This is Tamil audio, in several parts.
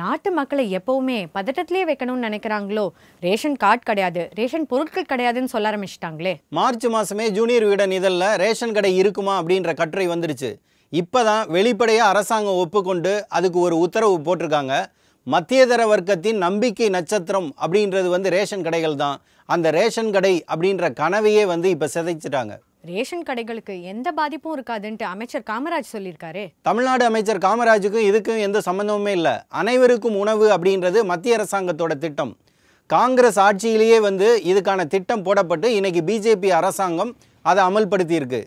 நாட்டு மக்களை எப்பவுமே பதட்டத்திலே வைக்கணும்னு நினைக்கிறாங்களோ? ரேஷன் கார்டு கிடையாது. ரேஷன் பொருட்கள் கிடையாதுன்னு சொல்ல ஆரம்பிச்சிட்டாங்களே. மார்ச் மாதமே ஜூனியர் விகடன் இதழில் ரேஷன் கடை இருக்குமா அப்படின்ற கட்டுரை வந்துருச்சு. இப்போ தான் வெளிப்படையாக அரசாங்கம் ஒப்புக்கொண்டு அதுக்கு ஒரு உத்தரவு போட்டிருக்காங்க. மத்தியதர வர்க்கத்தின் நம்பிக்கை நட்சத்திரம் அப்படின்றது வந்து ரேஷன் கடைகள் தான். அந்த ரேஷன் கடை அப்படின்ற கனவையே வந்து இப்போ சிதைச்சிட்டாங்க. ரேஷன் கடைகளுக்கு எந்த பாதிப்பும் இருக்காதுன்ட்டு அமைச்சர் காமராஜ் சொல்லியிருக்காரு. தமிழ்நாடு அமைச்சர் காமராஜுக்கும் இதுக்கும் எந்த சம்மந்தமுமே இல்லை. அனைவருக்கும் உணவு அப்படின்றது மத்திய அரசாங்கத்தோட திட்டம். காங்கிரஸ் ஆட்சியிலேயே வந்து இதுக்கான திட்டம் போடப்பட்டு இன்னைக்கு பிஜேபி அரசாங்கம் அதை அமல்படுத்தியிருக்கு.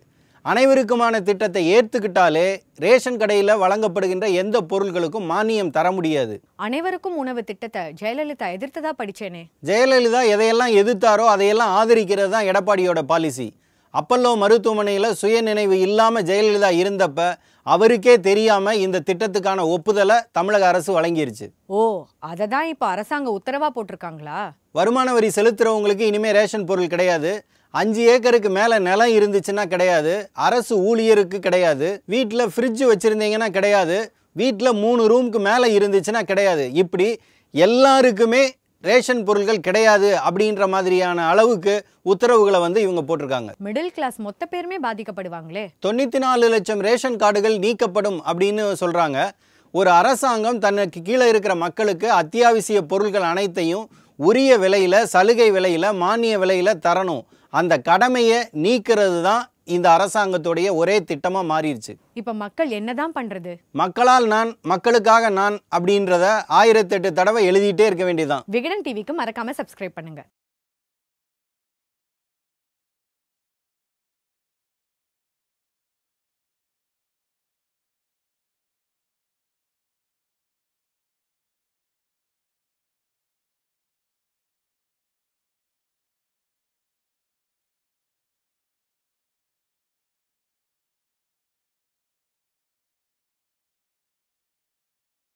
அனைவருக்குமான திட்டத்தை ஏற்றுக்கிட்டாலே ரேஷன் கடையில் வழங்கப்படுகின்ற எந்த பொருள்களுக்கும் மானியம் தர முடியாது. அனைவருக்கும் உணவு திட்டத்தை ஜெயலலிதா எதிர்த்ததா படிச்சேனே. ஜெயலலிதா எதையெல்லாம் எதிர்த்தாரோ அதையெல்லாம் ஆதரிக்கிறது தான் எடப்பாடியோட பாலிசி அப்பல்லோ மருத்துவமனையில் சுயநினைவு இல்லாமல் ஜெயலலிதா இருந்தப்ப அவருக்கே தெரியாமல் இந்த திட்டத்துக்கான ஒப்புதலை தமிழக அரசு வழங்கிருச்சு. ஓ அதை தான் இப்போ அரசாங்கம் உத்தரவா போட்டிருக்காங்களா? வருமான வரி செலுத்துறவங்களுக்கு இனிமேல் ரேஷன் பொருள் கிடையாது. அஞ்சு ஏக்கருக்கு மேலே நிலம் இருந்துச்சுன்னா கிடையாது. அரசு ஊழியருக்கு கிடையாது. வீட்டில் ஃப்ரிட்ஜ் வச்சுருந்தீங்கன்னா கிடையாது. வீட்டில் மூணு ரூமுக்கு மேலே இருந்துச்சுன்னா கிடையாது. இப்படி எல்லாருக்குமே ரேஷன் பொருட்கள் கிடையாது அப்படின்ற மாதிரியான அளவுக்கு உத்தரவுகளை வந்து இவங்க போட்டிருக்காங்க. மிடில் கிளாஸ் மொத்த பேருமே பாதிக்கப்படுவாங்களே? தொண்ணூற்றி நாலு லட்சம் ரேஷன் கார்டுகள் நீக்கப்படும் அப்படின்னு சொல்கிறாங்க ஒரு அரசாங்கம் தனக்கு கீழே இருக்கிற மக்களுக்கு அத்தியாவசிய பொருட்கள் அனைத்தையும் உரிய விலையில் சலுகை விலையில் மானிய விலையில் தரணும். அந்த கடமையை நீக்கிறது தான் இந்த அரசாங்கத்துடைய ஒரே திட்டமாக மாறிடுச்சு. இப்போ மக்கள் என்னதான் பண்றது? மக்களால் நான் மக்களுக்காக நான் அப்படின்றத ஆயிரத்தெட்டு தடவை எழுதிட்டே இருக்க வேண்டியதுதான். விகடன் டிவிக்கு மறக்காம சப்ஸ்கிரைப் பண்ணுங்க.